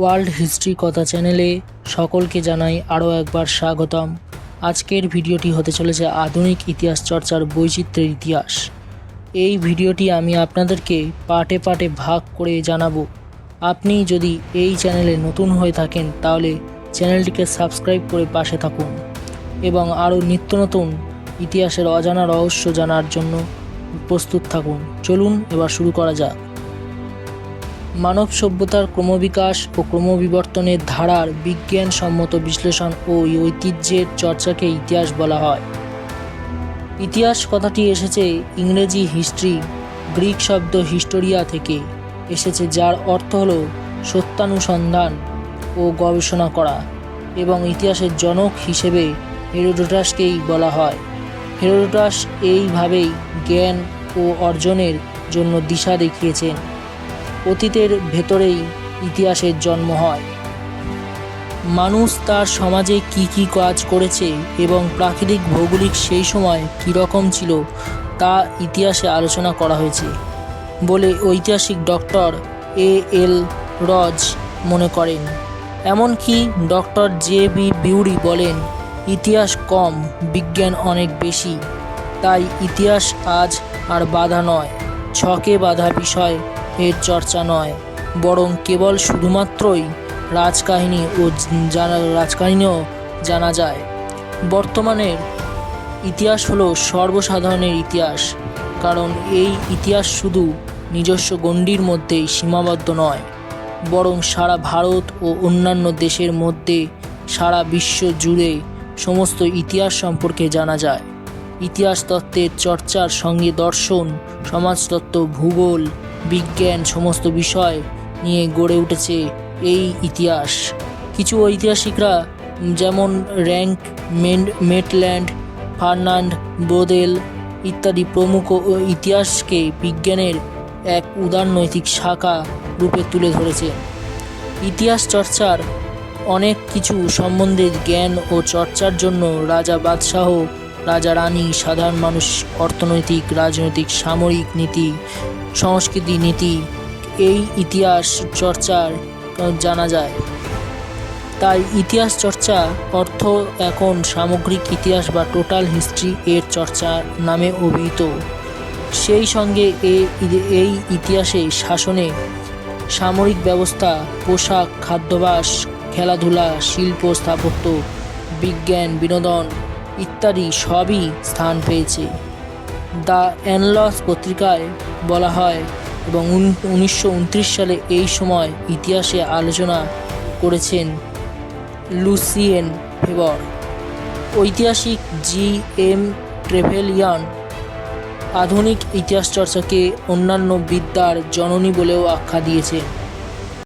World history কথা চ্যানেলে সকলকে জানাই আরও একবার স্বাগতম। আজকের ভিডিওটি হতে চলেছে আধুনিক ইতিহাস চর্চার বৈচিত্র্যের ইতিহাস। এই ভিডিওটি আমি আপনাদেরকে পার্টে পার্টে ভাগ করে জানাব। আপনি যদি এই চ্যানেলে নতুন হয়ে থাকেন, তাহলে চ্যানেলটিকে সাবস্ক্রাইব করে পাশে থাকুন এবং আরও নিত্য নতুন ইতিহাসের অজানা রহস্য জানার জন্য প্রস্তুত থাকুন। চলুন এবার শুরু করা যাক। মানব সভ্যতার ক্রমবিকাশ ও ক্রমবিবর্তনের ধারার বিজ্ঞানসম্মত বিশ্লেষণ ও ঐতিহ্যের চর্চাকে ইতিহাস বলা হয়। ইতিহাস কথাটি এসেছে ইংরেজি হিস্ট্রি, গ্রিক শব্দ হিস্টোরিয়া থেকে, এসেছে যার অর্থ হল সত্যানুসন্ধান ও গবেষণা করা এবং ইতিহাসের জনক হিসেবে হেরোডোটাসকেই বলা হয়। হেরোডোটাস এইভাবেই জ্ঞান ও অর্জনের জন্য দিশা দেখিয়েছেন। অতীতের ভেতরেই ইতিহাসের জন্ম হয়। মানুষ তার সমাজে কি কি কাজ করেছে এবং প্রাকৃতিক ভৌগোলিক সেই সময় কীরকম ছিল তা ইতিহাসে আলোচনা করা হয়েছে বলে ঐতিহাসিক ডক্টর এ এল রজ মনে করেন। এমনকি ডক্টর জে বি বিউরি বলেন, ইতিহাস কম, বিজ্ঞান অনেক বেশি। তাই ইতিহাস আজ আর বাধা নয়, ছকে বাধা বিষয় এর চর্চা নয়, বরং কেবল শুধুমাত্রই রাজকাহিনী ও জানা, রাজকাহিনীও জানা যায়। বর্তমানের ইতিহাস হলো সর্বসাধারণের ইতিহাস, কারণ এই ইতিহাস শুধু নিজস্ব গণ্ডির মধ্যেই সীমাবদ্ধ নয়, বরং সারা ভারত ও অন্যান্য দেশের মধ্যে সারা বিশ্ব জুড়ে সমস্ত ইতিহাস সম্পর্কে জানা যায়। ইতিহাস তত্ত্বের চর্চার সঙ্গে দর্শন, সমাজতত্ত্ব, ভূগোল বিজ্ঞান, সমস্ত বিষয় নিয়ে গড়ে উঠেছে এই ইতিহাস। কিছু ঐতিহাসিকরা যেমন র্যাঙ্ক মেটল্যান্ড, ফার্নান্ড, বোদেল ইত্যাদি প্রমুখ ইতিহাসকে বিজ্ঞানের এক উদারনৈতিক শাখা রূপে তুলে ধরেছে। ইতিহাস চর্চার অনেক কিছু সম্বন্ধে জ্ঞান ও চর্চার জন্য রাজা, বাদশাহ রাজা রানী সাধারণ মানুষ, অর্থনৈতিক, রাজনৈতিক, সামরিক নীতি, সংস্কৃতি নীতি, এই ইতিহাস চর্চার জানা যায়। তাই ইতিহাস চর্চা, অর্থ এখন সামগ্রিক ইতিহাস বা টোটাল হিস্ট্রি এর চর্চা নামে অভিহিত। সেই সঙ্গে এই ইতিহাসে শাসনে সামরিক ব্যবস্থা, পোশাক, খাদ্যাভ্যাস, খেলাধুলা, শিল্প, স্থাপত্য, বিজ্ঞান, বিনোদন ইত্যাদি সবই স্থান পেয়েছে। দ্য অ্যানলস পত্রিকায় বলা হয় এবং উনিশশো উনত্রিশ সালে এই সময় ইতিহাসে আলোচনা করেছেন লুসিয়েন ফেবর। ঐতিহাসিক জি এম ট্রেভেলিয়ান আধুনিক ইতিহাস চর্চাকে অন্যান্য বিদ্যার জননী বলেও আখ্যা দিয়েছেন।